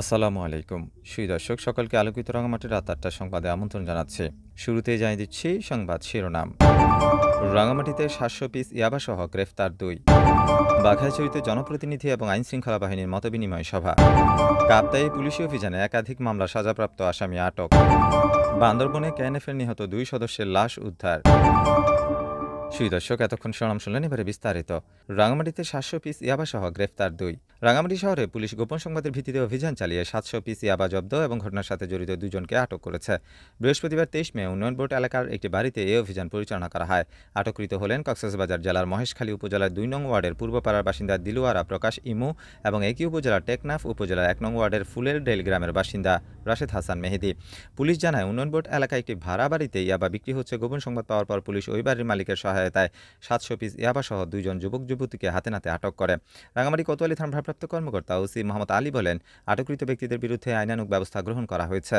আসসালামু আলাইকুম। সুই দর্শক, সকলকে আলোকিত রাঙামাটির রাত আটটার সংবাদে আমন্ত্রণ জানাচ্ছে। শুরুতেই জানিয়ে দিচ্ছি সংবাদ শিরোনাম। রাঙামাটিতে সাতশো পিস ইয়াবাসহ গ্রেফতার দুই। বাঘাইছড়িতে জনপ্রতিনিধি এবং আইন শৃঙ্খলা বাহিনীর মতবিনিময় সভা। কাপ্তাই পুলিশি অভিযানে একাধিক মামলা সাজাপ্রাপ্ত আসামি আটক। বান্দরবনে ক্যানএফের নিহত দুই সদস্যের লাশ উদ্ধার। সুই দর্শক, এতক্ষণ শিরোনাম শুনলেন, এবারে বিস্তারিত। রাঙামাটিতে সাতশো পিস ইয়াবাসহ গ্রেফতার দুই। রাঙামাটি শহরে পুলিশ গোপন সংবাদের ভিত্তিতে অভিযান চালিয়ে সাতশো পিস ইয়াবা জব্দ এবং ঘটনার সাথে জড়িত দুজনকে আটক করেছে। বৃহস্পতিবার তেইশ মে উন্নয়ন বোর্ড এলাকার একটি বাড়িতে এই অভিযান পরিচালনা করা হয়। আটককৃত হলেন কক্সবাজার জেলার মহেশখালী উপজেলার দুই নং ওয়ার্ডের পূর্বপাড়ার বাসিন্দা দিলুয়ারা প্রকাশ ইমু এবং একই উপজেলার টেকনাফ উপজেলার এক নং ওয়ার্ডের ফুলের ডেল গ্রামের বাসিন্দা রাশেদ হাসান মেহেদি। পুলিশ জানায়, উন্নয়ন বোর্ড এলাকায় একটি ভাড়া বাড়িতে ইয়াবা বিক্রি হচ্ছে। গোপন সংবাদ পাওয়ার পর পুলিশ ওই বাড়ির মালিকের সহায়তায় সাতশো পিস ইয়াবাসহ দুইজন যুবক যুবতীকে হাতে নাতে আটক করে। রাঙামাটি কোতোয়ালি থানার ভারপ্রাপ্ত কর্মকর্তা ওসি মোহাম্মদ আলী বলেন আটককৃত ব্যক্তিদের বিরুদ্ধে আইনানুগ ব্যবস্থা গ্রহণ করা হয়েছে।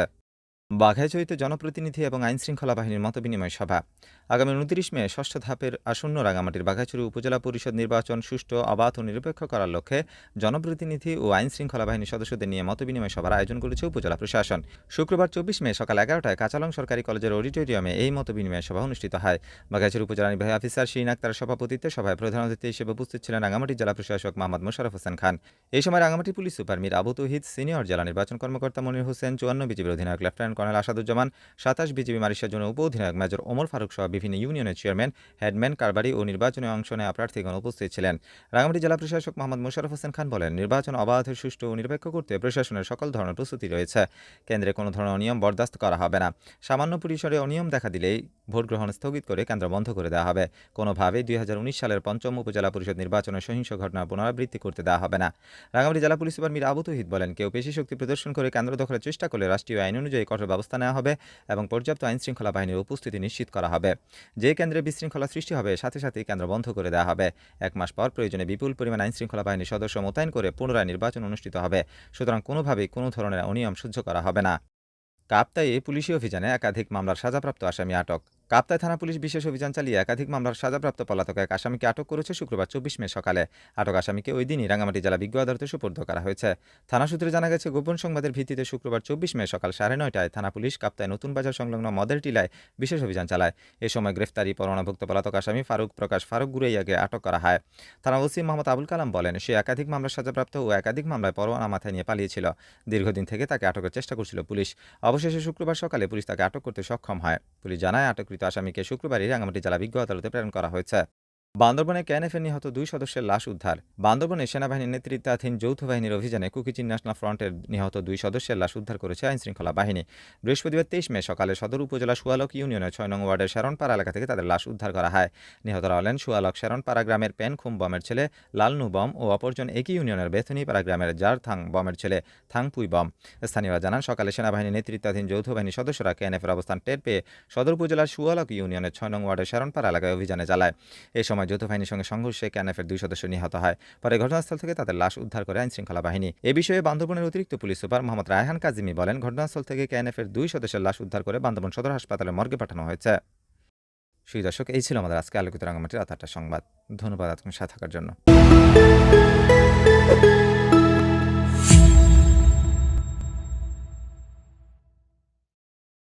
বাঘাইচড়িতে জনপ্রতিনিধি এবং আইন শৃঙ্খলা বাহিনীর মতবিনিময় সভা। আগামী উনত্রিশ মে ষষ্ঠ ধাপের আসন্ন রাঙামাটির বাঘাইচড়ি উপজেলা পরিষদ নির্বাচন সুষ্ঠু, অবাধ ও নিরপেক্ষ করার লক্ষ্যে জনপ্রতিনিধি ও আইন শৃঙ্খলা বাহিনীর সদস্যদের নিয়ে মতবিনিময় সভার আয়োজন করেছে উপজেলা প্রশাসন। শুক্রবার চব্বিশ মে সকাল এগারোটায় কাঁচালং সরকারি কলেজের অডিটোরিয়ামে এই মতবিনিময় সভা অনুষ্ঠিত হয়। বাঘাইচড়ি উপজেলা নির্বাহী অফিসার শিরিন আক্তার সভাপতিত্বে সভায় প্রধান অতিথি হিসেবে উপস্থিত ছিলেন রাঙামাটি জেলা প্রশাসক মোহাম্মদ মোশারফ হোসেন খান। এই সময় Rangamati police super Mir Abu Tahid, senior জেলা নির্বাচন কর্মকর্তা মনির হোসেন, চুয়ান্ন বিজিবির অধিনায়ক লেফটেন্যান্ট কর্নেল আসাদুজ্জামান, সাতাশ বিজেপি মারিশার জন্য উপ অধিনায়ক মেজর ওমর ফারুক সহ বিভিন্ন ইউনিয়নের চেয়ারম্যান, হেডম্যান, কারবারি ও নির্বাচনে অংশ নেওয়া প্রার্থীগণ উপস্থিত ছিলেন। রাঙামাটি জেলা প্রশাসক মোহাম্মদ মোশারফ হোসেন খান বলেন, নির্বাচন অবাধ, সুষ্ঠু ও নিরপেক্ষ করতে প্রশাসনের সকল ধরনের প্রস্তুতি রয়েছে। কেন্দ্রে কোনো ধরনের অনিয়ম বরদাস্ত করা হবে না। সামান্য পরিসরে অনিয়ম দেখা দিলেই ভোট গ্রহণ স্থগিত করে কেন্দ্র বন্ধ করে দেওয়া হবে। কোনোভাবেই দুই হাজার উনিশ সালের পঞ্চম উপজেলা পরিষদ নির্বাচনের সহিংস ঘটনার পুনরাবৃত্তি করতে দেওয়া হবে না। রাঙামাটি জেলা পুলিশ সুপার মীর আবু তহিদ বলেন, কেউ পেশি শক্তি প্রদর্শন করে কেন্দ্র দখলের চেষ্টা করলে রাষ্ট্রীয় আইন অনুযায়ী কঠোর ব্যবস্থা নেওয়া হবে এবং পর্যাপ্ত আইন শৃঙ্খলা বাহিনীর উপস্থিতি নিশ্চিত করা হবে। যে কেন্দ্রে বিশৃঙ্খলা সৃষ্টি হবে, সাথে সাথেই কেন্দ্র বন্ধ করে দেওয়া হবে। এক মাস পর প্রয়োজনে বিপুল পরিমাণ আইন শৃঙ্খলা বাহিনীর সদস্য মোতায়েন করে পুনরায় নির্বাচন অনুষ্ঠিত হবে। সুতরাং কোনোভাবেই কোনো ধরনের অনিয়ম সহ্য করা হবে না। কাপ্তাইয়ে পুলিশি অভিযানে একাধিক মামলার সাজাপ্রাপ্ত আসামি আটক। কাপ্তাই থানা পুলিশ বিশেষ অভিযান চালিয়ে একাধিক মামলার সাজাপ্রাপ্ত পলাতক এক আসামিকে আটক করেছে শুক্রবার চব্বিশ মে সকালে। আটক আসামিকে ওই দিনই রাঙামাটি জেলা বিজ্ঞ আদালতে সুপর্দ করা হয়েছে। থানা সূত্রে জানা গেছে, গোপন সংবাদের ভিত্তিতে শুক্রবার চব্বিশ মে সকাল সাড়ে নয়টায় থানা পুলিশ কাপ্তাই নতুন বাজার সংলগ্ন মদের টিলায় বিশেষ অভিযান চালায়। এ সময় গ্রেফতারি পরোয়ানাভুক্ত পলাতক আসামি ফারুক প্রকাশ ফারুক গুরাইয়াকে আটক করা হয়। থানা ওসি মোহাম্মদ আবুল কালাম বলেন, সে একাধিক মামলার সাজাপ্রাপ্ত ও একাধিক মামলায় পরোয়ানা মাথায় নিয়ে পালিয়েছিল। দীর্ঘদিন থেকে তাকে আটকের চেষ্টা করছিল পুলিশ। অবশেষে শুক্রবার সকালে পুলিশ তাকে আটক করতে সক্ষম হয়। পুলিশ জানায় আটককৃত আসামিকে শুক্রবারই রাঙামাটি জেলা বিজ্ঞ আদালতে প্রেরণ করা হয়েছে। বান্দরবনে ক্যানএফের নিহত দুই সদস্যের লাশ উদ্ধার। বান্দরবনে সেনাবাহিনীর নেতৃত্বাধীন যৌথ বাহিনীর অভিযানে কুকিচিন ন্যাশনাল ফ্রন্টের নিহত দুই সদস্যের লাশ উদ্ধার করেছে আইনশৃঙ্খলা বাহিনী। বৃহস্পতিবার তেইশ মে সকালে সদর উপজেলা সুয়ালক ইউনিয়নের ছয় নং ওয়ার্ডের শারণপাড়া এলাকা থেকে তাদের লাশ উদ্ধার করা হয়। নিহতরা হলেন সুয়ালক শারণপাড়া গ্রামের পেনখুম বমের ছেলে, লালনু বম ও অপরজন একই ইউনিয়নের বেথনিপাড়া গ্রামের জার থাং বমের ছেলে, থাংপুই বম। স্থানীয়রা জানান, সকালে সেনাবাহিনীর নেতৃত্বাধীন যৌথ বাহিনীর সদস্যরা কেএনএফের অবস্থান টের পেয়ে সদর উপজেলার সুয়ালক ইউনিয়নের ছয় নং ওয়ার্ডের শারণপাড়া এলাকায় অভিযানে চালায়। এ সময় যৌথ বাহিনীর সঙ্গে সংঘর্ষে ক্যানএফের দুই সদস্য নিহত হয়। পরে ঘটনাস্থল থেকে তাদের লাশ উদ্ধার করে আইনশৃঙ্খলা বাহিনী। এ বিষয়ে বান্দরবনের অতিরিক্ত পুলিশ সুপার মোহাম্মদ রায়হান কাজিমি বলেন, ঘটনাস্থল থেকে ক্যানএফের দুই সদস্যের লাশ উদ্ধার করে বান্দরবন সদর হাসপাতালে মর্গে পাঠানো হয়েছে। সুই দর্শক, এই ছিল আমাদের আজকে আলোকিত রাঙামাটির আতারটা সংবাদ। ধন্যবাদ আপনার সাথে থাকার জন্য।